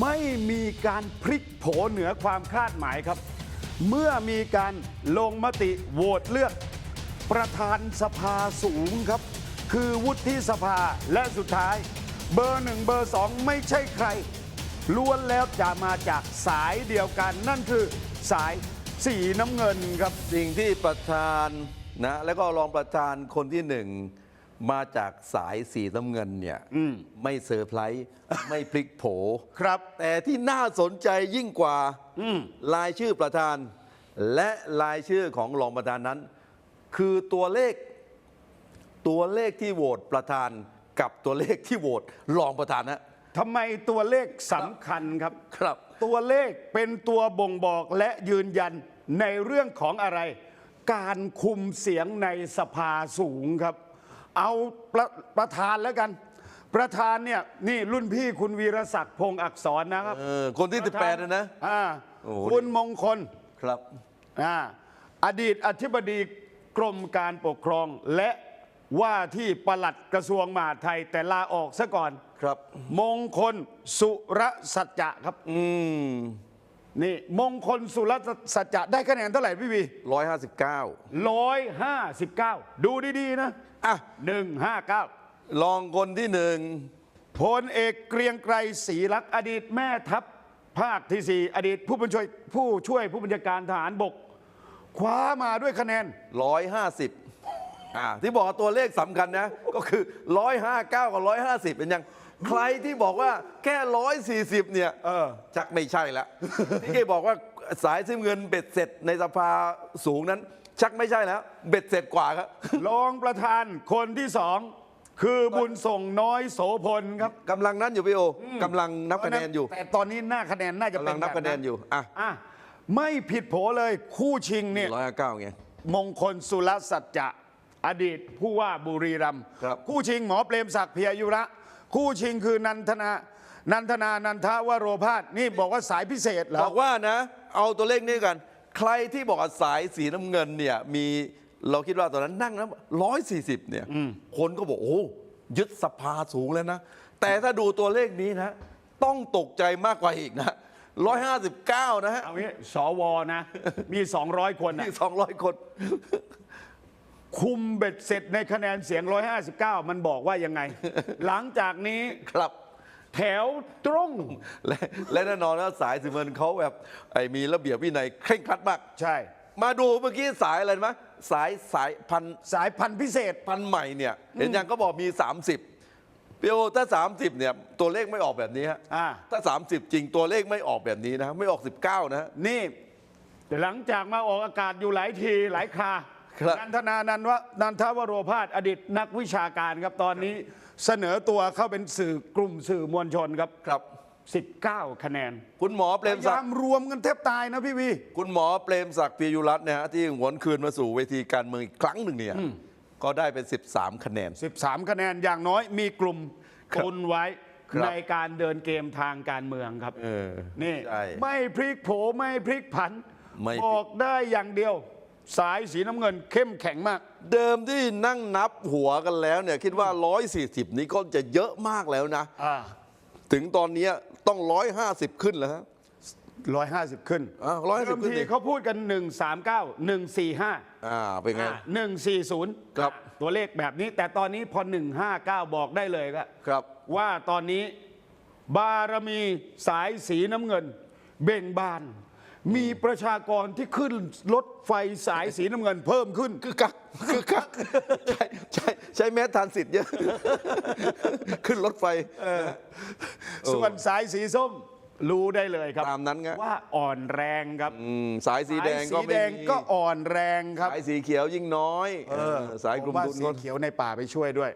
ไม่มีการพลิกโผเหนือความคาดหมายครับ เมื่อมีการลงมติโหวตเลือก ประธานสภาสูงครับ คือวุฒิสภาและสุดท้าย เบอร์หนึ่งเบอร์สองไม่ใช่ใครล้วนแล้วจะมาจากสายเดียวกัน นั่นคือสายสีน้ำเงินครับ สิ่งที่ประธานนะแล้วก็รองประธานคนที่หนึ่ง มาจากสายสีน้ำเงินเนี่ยไม่เซอร์ไพรส์ไม่พลิกโผครับ แต่ที่น่าสนใจยิ่งกว่าอืมรายชื่อประธาน และรายชื่อของรองประธานนั้น คือตัวเลข ตัวเลขที่โหวตประธานกับตัวเลขที่โหวตรองประธานนะทำไมตัวเลขสำคัญครับครับ ตัวเลขเป็นตัวบ่งบอกและยืนยันในเรื่องของอะไร การคุมเสียงในสภาสูงครับ เอาประประธานแล้วกัน ประธานเนี่ยนี่รุ่นพี่คุณวีรศักดิ์พงศ์อักษรนะครับเออคนที่18นะนะ อ่าโอ้โห คุณมงคล ครับ อ่าอดีตอธิบดีกรมการปกครอง และว่าที่ปลัดกระทรวงมหาดไทยแต่ลาออกซะก่อน ครับ มงคลสุรสัจจะครับ อืม นี่มงคลสุรสัจจะได้คะแนนเท่าไหร่พี่วีร้อยห้าสิบเก้าร้อยห้าสิบเก้าดูดีๆนะอะหนึ่งห้าเก้าลองคนที่หนึ่งพลเอกเกรียงไกรศรีลักษณ์อดีตแม่ทัพภาคที่สี่อดีตผู้บัญชวยผู้ช่วยผู้บัญชาการทหารบก คว้ามาด้วยคะแนนร้อยห้าสิบอ่าที่บอกว่าตัวเลขสำคัญนะ ก็คือร้อยห้าเก้ากับร้อยห้าสิบเป็นยัง ใครที่บอกว่าแค่ร้อยสี่สิบเนี่ยเออ ชักไม่ใช่ละ ที่เคยบอกว่าสายซิมเงินเบ็ดเสร็จในสภาสูงนั้น ชักไม่ใช่แล้ว เบ็ดเสร็จกว่าครับ รองประธานคนที่สองคือบุญส่งน้อยโสพลครับกำลังนั้นอยู่พี่โอกำลังนับคะแนนอยู่ แต่ตอนนี้หน้าคะแนนน่าจะกำเป็ลันงนับแบบคะแนนอยู่อะอะไม่ผิดโผเลยคู่ชิงเนี่ย ร้อยห้าเก้าไง มงคลสุรสัจจะ อดีตผู้ว่าบุรีรัมย์ครับ คู่ชิงหมอเปรมศักดิ์เพียยุระ คู่ชิงคือนันทนา นันทนา นันทวโรพาสนี่บอกว่าสายพิเศษเหรบออกว่านะ เอาตัวเลขนี้กัน ใครที่บอกว่าสายสีน้ำเงินเนี่ยมีเราคิดว่าตอนนั้นนั่งนะร้อยสี่สิบเนี่ยคนก็บอกโอ้ยึดสภาสูงแล้วนะ แต่ถ้าดูตัวเลขนี้นะ ต้องตกใจมากกว่าอีกนะร้อยห้าสิบเก้านะฮะ เอางี้สวนะ มี200คนน่ะที่สองร้อยคน คุมเบ็ดเสร็จในคะแนนเสียง 159 มันบอกว่ายังไง หลังจากนี้ครับ แถวตรง และและแน่นอนนะสายสีเงินเขาแบบไอ้มีระเบียบวินัยเคร่งครัดมาก ใช่ มาดูเมื่อกี้สายอะไรไหมสายสายพันสายพันธุ์พิเศษ พันธุ์ใหม่เนี่ย เห็นยังก็บอกมี 30พี่โอถ้า 30เนี่ยตัวเลขไม่ออกแบบนี้ฮะอ่า ถ้า 30 จริงตัวเลขไม่ออกแบบนี้นะไม่ออก 19 นะนี่ หลังจากมาออกอากาศอยู่หลายทีหลายครา ครับ นันทนานันวะนันทวโรพาสอดีตนักวิชาการครับตอนนี้เสนอตัวเข้าเป็นสื่อกลุ่มสื่อมวลชนครับครับ 19 คะแนนคุณหมอเปรพมยาศักยามดิ์รวมกันแทบตายนะพี่วี คุณหมอเปรมศักดิ์ปียุรัตน์เนี่ยฮะที่หวนคืนมาสู่เวทีการเมืองอีกครั้งหนึ่งเนี่ยก็ได้เป็น 13 คะแนน 13 คะแนนอย่างน้อยมีกลุ่มครับตุนไว้ครับในการเดินเกมทางการเมืองครับเออนี่ใช่ไม่พลิกโผไม่พลิกผัน ไม่พลิก บอกได้อย่างเดียว สายสีน้ำเงินเข้มแข็งมาก เดิมที่นั่งนับหัวกันแล้วเนี่ยคิดว่า 140 นี้ก็จะเยอะมากแล้วนะ อ่าถึงตอนเนี้ยต้อง 150 ขึ้นแล้วฮะ ร้อยห้าสิบขึ้นอ่า150เดิมขึ้นทีดิเขาพูดกัน1 3 9 1 4 5อ่าเป็นไง1 4 0ครับ ตัวเลขแบบนี้ แต่ตอนนี้พอ159บอกได้เลยก็ครับ ว่าตอนนี้บารมีสายสีน้ำเงิน เบ่งบาน มีประชากรที่ขึ้นรถไฟสายสีน้ำเงินเพิ่มขึ้น คือกักคือกักใช่ใช่ใช้แมสทานสิทธิ์เยอะ ขึ้นรถไฟ ส่วนสายสีส้มรู้ได้เลยครับตามนั้นไง ว่าอ่อนแรงครับอืมสายสีแดงก็สายสีไม่แดงมีก็อ่อนแรงครับสายสีเขียวยิ่งน้อยเออสายกลุ่มผมว่าทุนสีก็เขียวในป่าไปช่วยด้วย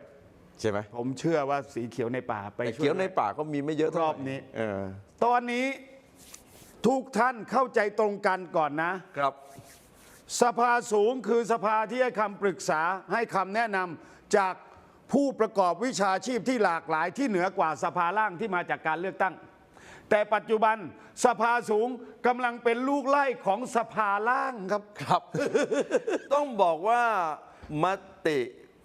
ใช่ไหมผมเชื่อว่าสีเขียวในป่าไปแต่ช่วยเขียวในด้วย ป่าก็มีไม่เยอะเท่าไหรอบนี้ เออ ตอนนี้ ทุกท่านเข้าใจตรงกันก่อนนะ ครับ สภาสูงคือสภาที่ให้คำปรึกษาให้คำแนะนำจากผู้ประกอบวิชาชีพที่หลากหลายที่เหนือกว่าสภาล่างที่มาจากการเลือกตั้ง แต่ปัจจุบันสภาสูงกำลังเป็นลูกไล่ของสภาล่างครับ ครับ ต้องบอกว่ามติ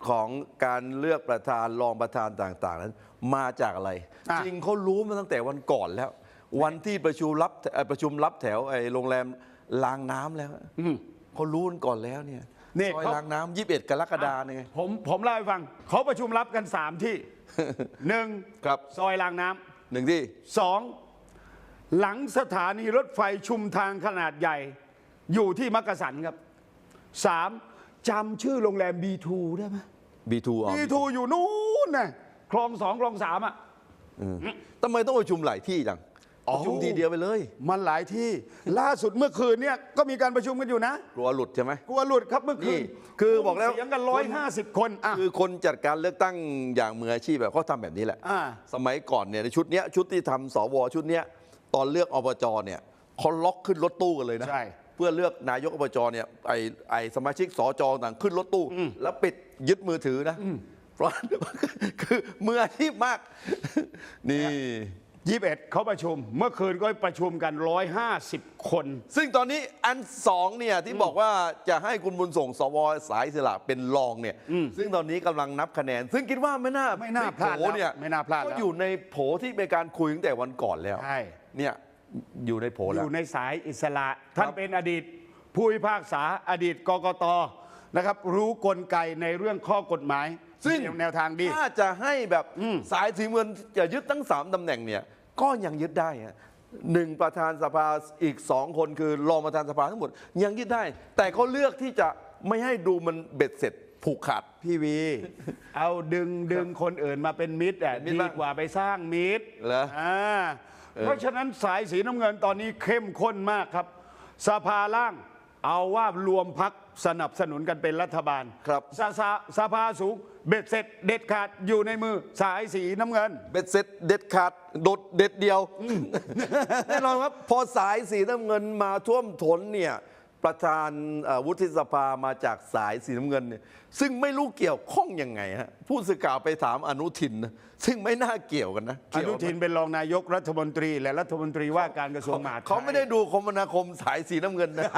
ของการเลือกประธานรองประธานต่าง ๆ นั้น มาจากอะไร อะ จริงเขารู้มาตั้งแต่วันก่อนแล้ว วันที่ประชุมรับเอ่อประชุมรับแถวไอ้โรงแรมรางน้ำแล้วเขารู้กันก่อนแล้วเนี่ยนี่ซอยเขารางน้ำยี่สิบเอ็ดกรกฎาเนี่ยไงผมผมเล่าให้ฟังเขาประชุมรับกันสามที่หนึ่งครับซอยรางน้ำหนึ่งที่สองหลังสถานีรถไฟชุมทางขนาดใหญ่ อยู่ที่มักกะสันครับสามจำชื่อโรงแรม B2 ได้ไหมบีทูอ๋อ B2 อยู่นู่นน่ะคลองสองคลองสามอะทำไมต้องประชุมหลายที่จัง อ๋อ ประชุมทีเดียวไปเลย มันหลายที่ ล่าสุดเมื่อคืนเนี่ยก็มีการประชุมกันอยู่นะ กลัวหลุดใช่ไหม กลัวหลุดครับเมื่อคืนี่นคือบอกแล้ว เสียงกันร้อยห้าสิบคนอะคือคนจัดการเลือกตั้งอย่างมืออาชีพแบบเขาทำแบบนี้แหละ อ่า สมัยก่อนเนี่ยในชุดเนี้ยชุดที่ทำสวชุดเนี้ยตอนเลือกอบจเนี่ยเขาล็อกขึ้นรถตู้กันเลยนะ ใช่ เพื่อเลือกนายกอบจเนี่ยไอไอสมาชิกสจต่างขึ้นรถตู้ แล้วปิดยึดมือถือนะเพราะ คือมืออาชีพมาก นี่ ยี่สิบเอ็ดเขาประชุม เมื่อคืนก็ประชุมกันร้อยห้าสิบคน ซึ่งตอนนี้อันสองเนี่ยที่บอกว่าจะให้คุณบุญส่งสวสายอิสละเป็นรองเนี่ย ซึ่งตอนนี้กำลังนับคะแนน ซึ่งคิดว่าไม่น่าไม่น่าพลาดโผเนี่ยแล้วไม่น่าพลาดแล้วก็อยู่ในโผที่เป็นการคุยตั้งแต่วันก่อนแล้วใช่เนี่ยอยู่ในโผอแล้วยู่ในสายอิสระท่านเป็นอดีตผู้พิพากษาอดีตกกตนะครับรู้กลไกในเรื่องข้อกฎหมาย ซึ่งแนวทางดี ถ้าจะให้แบบสายสีเงินจะยึดทั้งสามตำแหน่งเนี่ยก็ยังยึดได้ฮะหนึ่งประธานสภาอีกสองคนคือรองประธานสภาทั้งหมด ยังยึดได้ แต่เขาเลือกที่จะไม่ให้ดูมันเบ็ดเสร็จผูกขาดพี่วี เอาดึงดึงคนอื่นมาเป็นมิตรอะเป็นมิตรดีบ้างกว่าไปสร้างมิตรเหรออ่าเพราะฉะนั้นสายสีน้ำเงินตอนนี้เข้มข้นมากครับ สภาล่าง เอาว่ารวมพักสนับสนุนกันเป็นรัฐบาลครับสสสภาสูงเบ็ดเสร็จเด็ดขาดอยู่ในมือสายสีน้ำเงิน เบ็ดเสร็จเด็ดขาดโดดเด็ดเดียวแน่นอนครับ พอสายสีน้ำเงินมาท่วมท้นเนี่ย ประธานเอ่อวุฒิสภามาจากสายสีน้ำเงินเนี่ยซึ่งไม่รู้เกี่ยวข้องยังไงฮะผู้สื่อข่าวไปถามอนุทินนะซึ่งไม่น่าเกี่ยวกันนะอเกี่ยวนุทินเป็นรองนายกรัฐมนตรี และรัฐมนตรีว่าการกระทรวงมหาดไทยเขาไม่ได้ดูคมนาคมสายสีน้ำเงินนะ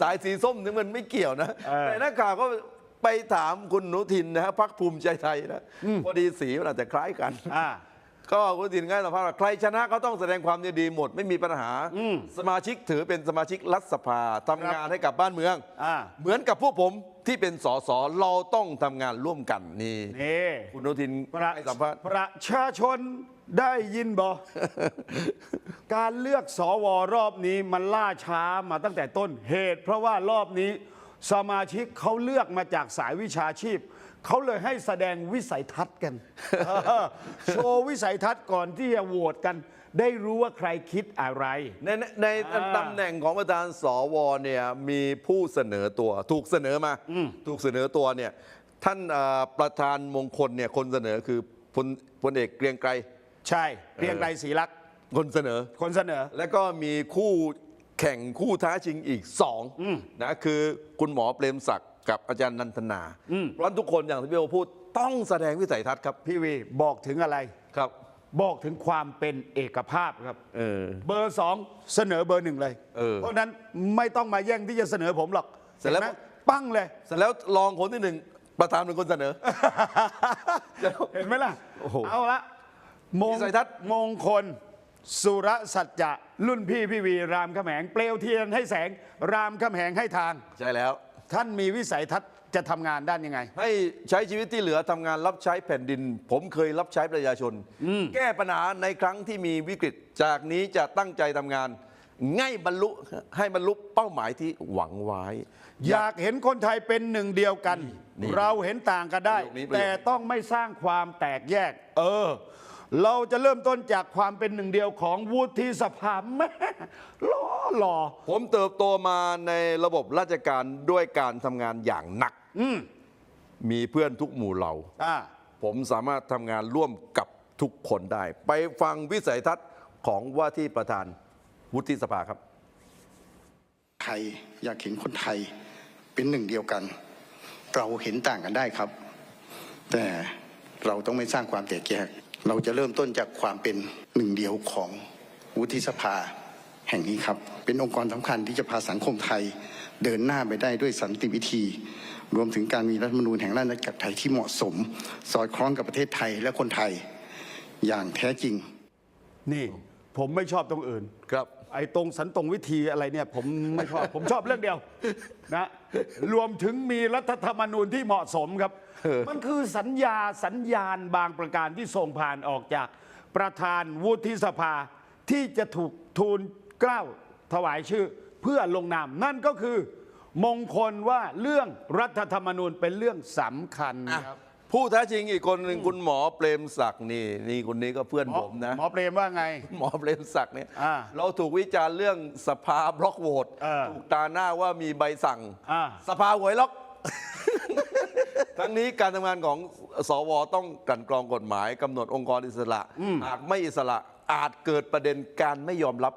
สายสีส้มน้ำเงินไม่เกี่ยวนะเออแต่นักข่าวก็ไปถามคุณอนุทินนะฮะพักภูมิใจไทยนะพอดีสีมันอาจจะคล้ายกันอ่า ก็คุณอนุทินง่ายสัมภาษณ์ว่าใครชนะก็ต้องแสดงความยินดีหมดไม่มีปัญหาสมาชิกถือเป็นสมาชิกรัฐสภาทำงานให้กับบ้านเมือง อ่า เหมือนกับพวกผมที่เป็นสสเราต้องทำงานร่วมกันนี่ นี่คุณอนุทินประให้สัมภาษณ์ประชาชนได้ยินบอการเลือกสวรอบนี้มันล่าช้ามาตั้งแต่ต้นเหตุ เพราะว่ารอบนี้ สมาชิกเขาเลือกมาจากสายวิชาชีพ เขาเลยให้แสดงวิสัยทัศน์กันเออโชว์วิสัยทัศน์ก่อนที่จะโหวตกัน ได้รู้ว่าใครคิดอะไร ในในในอ่าตำแหน่งของประธานสวเนี่ยมีผู้เสนอตัวถูกเสนอมาถูกเสนอตัวเนี่ยท่านเอ่อประธานมงคลเนี่ยคนเสนอคือพลพลเอกเกรียงไกร ใช่เรียงไกรศรีลักษณ์คนเสนอ คนเสนอ แล้วก็มีคู่ แข่งคู่ท้าชิงอีกสองนะคือคุณหมอเปรมศักดิ์กับอาจารย์นันทนาเพราะฉะนั้นทุกคนอย่างที่พี่โอพูดต้องแสดงวิสัยทัศน์ครับ พี่วีบอกถึงอะไรครับ บอกถึงความเป็นเอกภาพครับเออเบอร์สองเสนอเบอร์หนึ่งเลยเออเพราะฉะนั้นไม่ต้องมาแย่งที่จะเสนอผมหรอกเสร็จแล้วห็นไหมปั้งเลย เสร็จแล้วรองคนที่หนึ่งประธานเป็นคนเสนอ เห็นไหมล่ะโอ้โหเอาละมงวิสัยทัศน์มงคล สุรสัจจะรุ่นพี่พี่วีรามคำแหงเปลวเทียนให้แสงรามคำแหงให้ทาง ใช่แล้ว ท่านมีวิสัยทัศน์จะทำงานด้านยังไง ให้ใช้ชีวิตที่เหลือทำงานรับใช้แผ่นดิน ผมเคยรับใช้ประชาชน แก้ปัญหาในครั้งที่มีวิกฤตจากนี้จะตั้งใจทำงาน ง่ายบรรลุให้บรรลุเป้าหมายที่หวังไว้ อยากเห็นคนไทยเป็นหนึ่งเดียวกัน นี่เราเห็นต่างกันได้ ประโยคนี้ประโยคนี้ แต่ต้องไม่สร้างความแตกแยก เออ เราจะเริ่มต้นจากความเป็นหนึ่งเดียวของวุฒิสภาแม่ล้อหล่อผมเติบโตมาในระบบราชการด้วยการทำงานอย่างหนักมีเพื่อนทุกหมู่เหล่า อ่า ผมสามารถทำงานร่วมกับทุกคนได้ ไปฟังวิสัยทัศน์ของว่าที่ประธานวุฒิสภาครับ ไทยอยากเห็นคนไทยเป็นหนึ่งเดียวกัน เราเห็นต่างกันได้ครับ แต่เราต้องไม่สร้างความแตกแยก เราจะเริ่มต้นจากความเป็นหนึ่งเดียวของวุฒิสภาแห่งนี้ครับ เป็นองค์กรสำคัญที่จะพาสังคมไทยเดินหน้าไปได้ด้วยสันติวิธี รวมถึงการมีรัฐธรรมนูญแห่งราชอาณาจักรไทยที่เหมาะสม สอดคล้องกับประเทศไทยและคนไทยอย่างแท้จริง นี่ผมไม่ชอบตรงอื่น ครับ ไอ้ตรงสันตรงวิธีอะไรเนี่ย ผมไม่ชอบ ผมชอบเรื่องเดียวนะ รวมถึงมีรัฐธรรมนูญที่เหมาะสมครับ มันคือสัญญาสัญญาณบางประการที่ส่งผ่านออกจากประธานวุฒิสภาที่จะถูกทูลเกล้าถวายชื่อเพื่อลงนาม นั่นก็คือมงคลว่าเรื่องรัฐธรรมนูญเป็นเรื่องสำคัญครับ ผู้ท้าชิงอีกคนหนึ่งคุณหมอเปรมศักดิ์นี่นี่คนนี้ก็เพื่อนผมนะ หมอเปรมว่าไง หมอเปรมศักดิ์เนี่ยอ่าเราถูกวิจารณ์เรื่องสภาบล็อกโหวตเออถูกตาหน้าว่ามีใบสั่ง อ่า สภาหวยล็อก ทั้งนี้การทำงานของสวต้องกลั่นกรองกฎหมายกำหนดองค์กรอิสระหากไม่อิสระอาจเกิดประเด็นการไม่ยอมรับ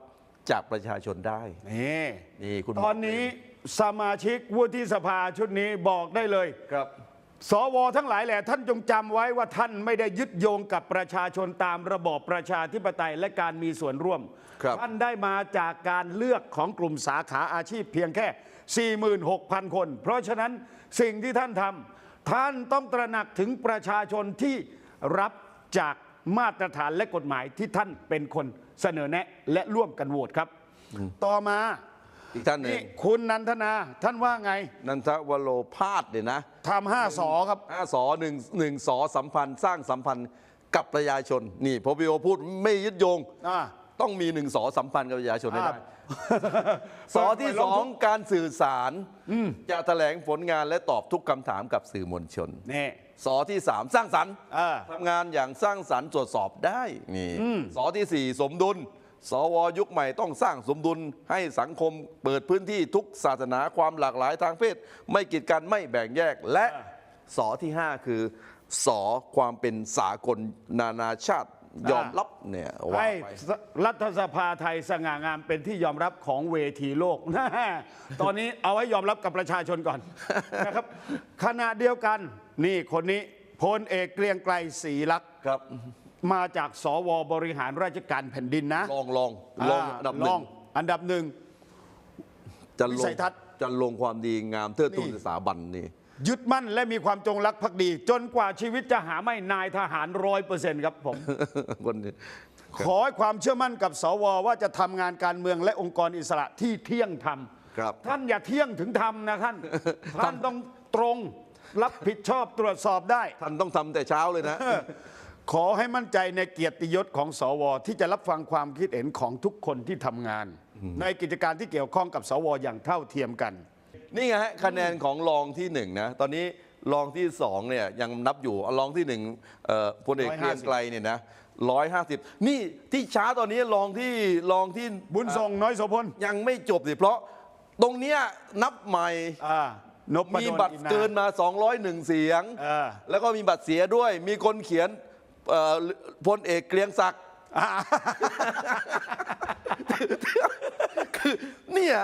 จากประชาชนได้ นี่นี่คุณหมตอนนี้สมาชิกวุฒิสภาชุดนี้บอกได้เลย ครับ สวทั้งหลายแหละท่านจงจำไว้ว่าท่านไม่ได้ยึดโยงกับประชาชนตามระบอบประชาธิปไตยและการมีส่วนร่วมครับท่านได้มาจากการเลือกของกลุ่มสาขาอาชีพเพียงแค่ 46,000 คน เพราะฉะนั้นสิ่งที่ท่านทำท่านต้องตระหนักถึงประชาชนที่รับจากมาตรฐานและกฎหมายที่ท่านเป็นคนเสนอแนะและร่วมกันโหวตครับ ต่อมา อีกท่านหนึ่นี่งคุณนันทนาท่านว่าไงนันทวโรพาสเนี่ยนะทำห้าสอครับ ห้าสอหนึ่งหนึ่งสอสัมพันธ์ สร้างสัมพันธ์กับประชาชน นี่พอพีโอพูดไม่ยึดโยง อ่า ต้องมีหนึ่งสอสัมพันธ์กับประชาชนให้ครัได้บสอที่สองการสื่อสารจะแถลงผลงานและตอบทุกคำถามกับสื่อมวลชน นี่ สอที่สามสร้างสรรค์อ่าทำงานอย่างสร้างสรรค์ตรวจสอบได้นี่สอที่สี่สมดุล สวยุคใหม่ต้องสร้างสมดุลให้สังคมเปิดพื้นที่ทุกศาสนาความหลากหลายทางเพศ ไม่กีดกันไม่แบ่งแยกและสอที่ห้าคือสอความเป็นสากลนานาชาติยอมรับเนี่ยว่าให้ไปรัฐสภาไทยสง่างามเป็นที่ยอมรับของเวทีโลก ตอนนี้เอาไว้ยอมรับกับประชาชนก่อนนะครับ ขณะเดียวกันนี่คนนี้พลเอกเกรียงไกรศรีลักษณ์ครับ มาจากสวบริหารราชการแผ่นดินนะลองลองลองอันดับหลนึ่องงอันดับหนึ่ง จะวิลสังยทัศน์ จะลงความดีงามเทิดทูนนี่สถาบันนี่ ยึดมั่นและมีความจงรักภักดี จนกว่าชีวิตจะหาไม่นายทหารร้อยเปอร์เซ็นต์ครับผม คนนี้ขอให้ความเชื่อมั่นกับสวว่าจะทำงานการเมืองและองค์กรอิสระที่เที่ยงธรรม ครับ ท่านอย่าเที่ยงถึงธรรมนะท่าน ท่านต้องตรงรับผิดชอบตรวจสอบได้ ท่านต้องทำแต่เช้าเลยนะ ขอให้มั่นใจในเกียรติยศของสว ที่จะรับฟังความคิดเห็นของทุกคนที่ทำงาน ในกิจการที่เกี่ยวข้องกับสวอย่างเท่าเทียมกัน นี่ไงฮะคะแนนของรองที่หนึ่งนะตอนนี้รองที่สองเนี่ยยังนับอยู่เอารองที่หนึ่งเอ่อพลเอก150เกรียงไกรเนี่ยนะร้อยห้าสิบนี่ที่ช้าตอนนี้รองที่รองที่บุญทรงน้อยโสพลยังไม่จบสิเพราะตรงเนี้ยนับใหม่อ่านพมีดลบัตรอิาเกินมา 201 เสียงเออแล้วก็มีบัตรเสียด้วย มีคนเขียน เอ่อพลเอกเกรียงศักดิ์อ่าคือเนี่ย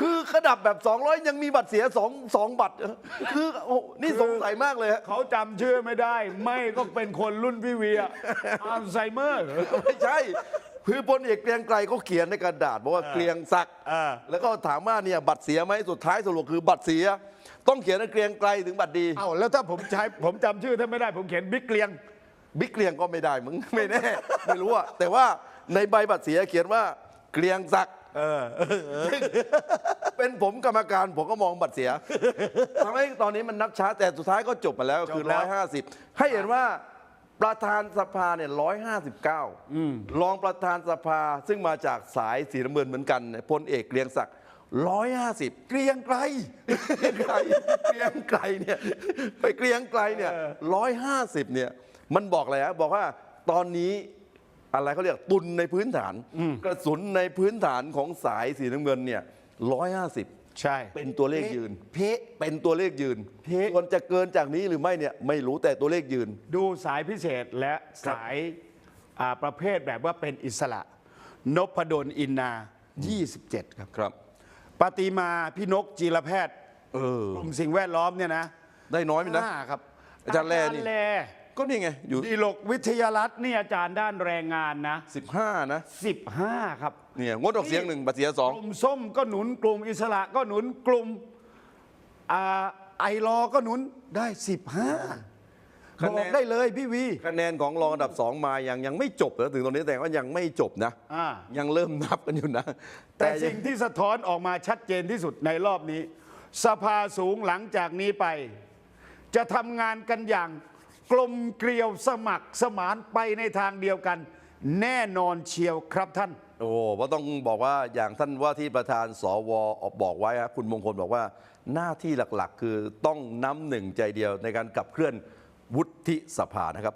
คือขดับแบบ 200 ยังมีบัตรเสียสองสองบัตร คือโอ้นี่สงสัยมากเลยฮะเขาจำชื่อไม่ได้ ไม่ก็เป็นคนรุ่นพี่เวียอัลไซเมอร์ ไม่ใช่ คือพลเอกเกรียงไกรเขาเขียนในกระดาษบอกว่าเกรียงศักดิ์อ่า แล้วก็ถามว่าเนี่ยบัตรเสียไหมสุดท้ายสรุปคือบัตรเสีย ต้องเขียนว่าเกรียงไกรถึงบัตรดี เอ้าแล้วถ้าผมใช้ผมจำชื่อท่านไม่ได้ ผมเขียนบิ๊กเกลียง บิ๊กเกรียงก็ไม่ได้มึงไม่แน่ ไม่รู้อะแต่ว่าในใบบัตรเสียเขียนว่าเกรียงศักดิ์ซึ่งเป็นผมกรรมการผมก็มองบัตรเสียทำให้ตอนนี้มันนับช้าแต่สุดท้ายก็จบมาแล้วคือจบแล้วร้อยห้าสิบให้เห็นว่าประธานสภาเนี่ยร้อยห้าสิบเก้ารองประธานสภาซึ่งมาจากสายสีน้ำเงินเหมือนกันเนี่ยพลเอกเกรียงศักดิ์ร้อยห้าสิบเกลียงไกลเกรียงไกรเกรียงไกรเนี่ยไปเกรียงไกรเนี่ยร้อยห้าสิบเนี่ย มันบอกอะไรฮะบอกว่าตอนนี้อะไรเขาเรียกตุนในพื้นฐาน กระสุนในพื้นฐานของสายสีน้ำเงินเนี่ยร้อยห้าสิบใช่ เป็นตัวเลขยืน เพะเป็นตัวเลขยืนเพะ ส่วนจะเกินจากนี้หรือไม่เนี่ยไม่รู้แต่ตัวเลขยืน ดูสายพิเศษและสายอ่าประเภทแบบว่าเป็นอิสระ นพดลอินนา 27 ครับ ครับ ปฏิมาพี่นกจีรแพทย์เออ กลุ่มสิ่งแวดล้อมเนี่ยนะได้น้อยไหมนะ ห้าครับอาจารย์แลนี่ อาจารย์แล ก็นี่ไงอยู่ดีลกวิทยารัตน์นี่อาจารย์ด้านแรงงานนะ 15 นะ 15 ครับเนี่ยงดออกเสียงหนึ่งบัตรเสียสองกลุ่มส้มก็หนุนกลุ่มอิสระก็หนุนกลุ่มอ่าไอรอก็หนุนได้ 15บคะแนอกนได้เลยพี่วี คะแนนของรองอันดับสองมายังยังไม่จบนะถึงตรงนี้แต่ว่ายังไม่จบนะอ่ายังเริ่มนับกันอยู่นะ แต่ยังสิ่งที่สะท้อนออกมาชัดเจนที่สุดในรอบนี้ สภาสูงหลังจากนี้ไป จะทำงานกันอย่าง กลมเกลียวสมัครสมานไปในทางเดียวกัน แน่นอนเชียวครับท่าน โอ้เพราะต้องบอกว่าอย่างท่านว่าที่ประธานสวบอกไว้ครับคุณมงคลบอกว่าหน้าที่หลักๆ คือต้องน้ำหนึ่งใจเดียวในการขับเคลื่อนวุฒิสภานะครับ